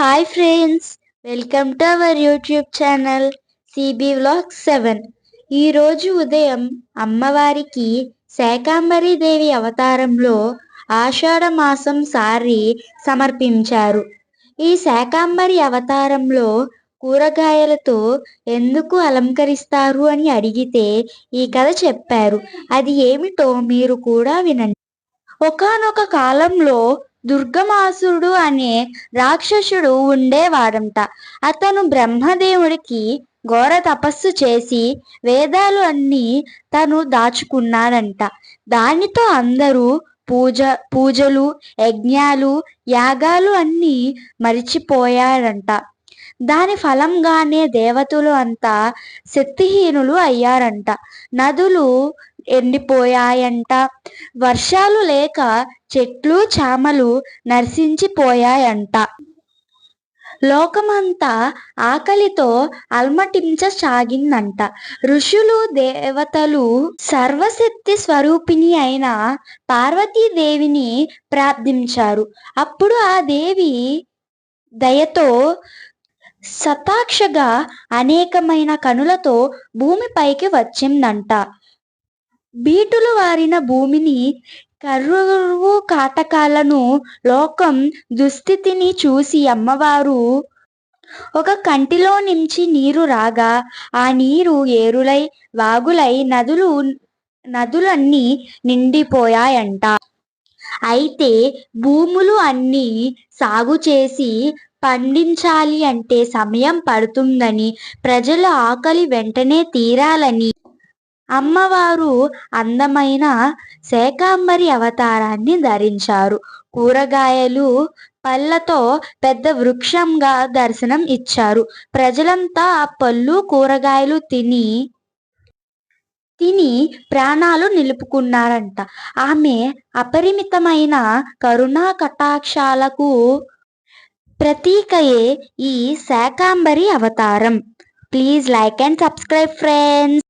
Hi friends welcome to our YouTube channel CB vlog seven ఈరోజు ఉదయం అమ్మవారికి శాకాంబరి దేవి అవతారంలో ఆషాఢ మాసం సారి సమర్పించారు. ఈ శాకాంబరి అవతారంలో కూరగాయలతో ఎందుకు అలంకరిస్తారు అని అడిగితే ఈ కథ చెప్పారు. అది ఏమిటో మీరు కూడా వినండి. ఒకానొక కాలంలో దుర్గమాసురుడు అనే రాక్షసుడు ఉండేవాడంట అతను బ్రహ్మదేవుడికి ఘోర తపస్సు చేసి వేదాలు అన్నీ తను దాచుకున్నాడంట. దానితో అందరూ పూజ పూజలు యజ్ఞాలు యాగాలు అన్నీ మరిచిపోయాడంట దాని ఫలంగానే దేవతలు అంతా శక్తిహీనులు అయ్యారంట. నదులు ఎండిపోయాయంట. వర్షాలు లేక చెట్లు చామలు నర్శించిపోయాయంట లోకమంతా ఆకలితో అల్మటించసాగిందంట. ఋషులు దేవతలు సర్వశక్తి స్వరూపిణి అయిన పార్వతీదేవిని ప్రార్థించారు. అప్పుడు ఆ దేవి దయతో సతాక్షగా అనేకమైన కనులతో భూమిపైకి వచ్చిందంట. బీటులు వారిన భూమిని కరువు కాటకాలను లోకం దుస్థితిని చూసి అమ్మవారు ఒక కంటిలో నుంచి నీరు రాగా ఆ నీరు ఏరులై వాగులై నదులు నదులన్నీ నిండిపోయాయంట. అయితే భూములు అన్నీ సాగు చేసి పండించాలి అంటే సమయం పడుతుందని ప్రజల ఆకలి వెంటనే తీరాలని. అమ్మవారు అందమైన శాకాంబరి అవతారాన్ని ధరించారు. కూరగాయలు పళ్ళతో పెద్ద వృక్షంగా దర్శనం ఇచ్చారు. ప్రజలంతా పళ్ళు కూరగాయలు తిని తిని ప్రాణాలు నిలుపుకున్నారంట. ఆమె అపరిమితమైన కరుణా కటాక్షాలకు ప్రతీకయే ఈ శాకాంబరి అవతారం. Please like and subscribe friends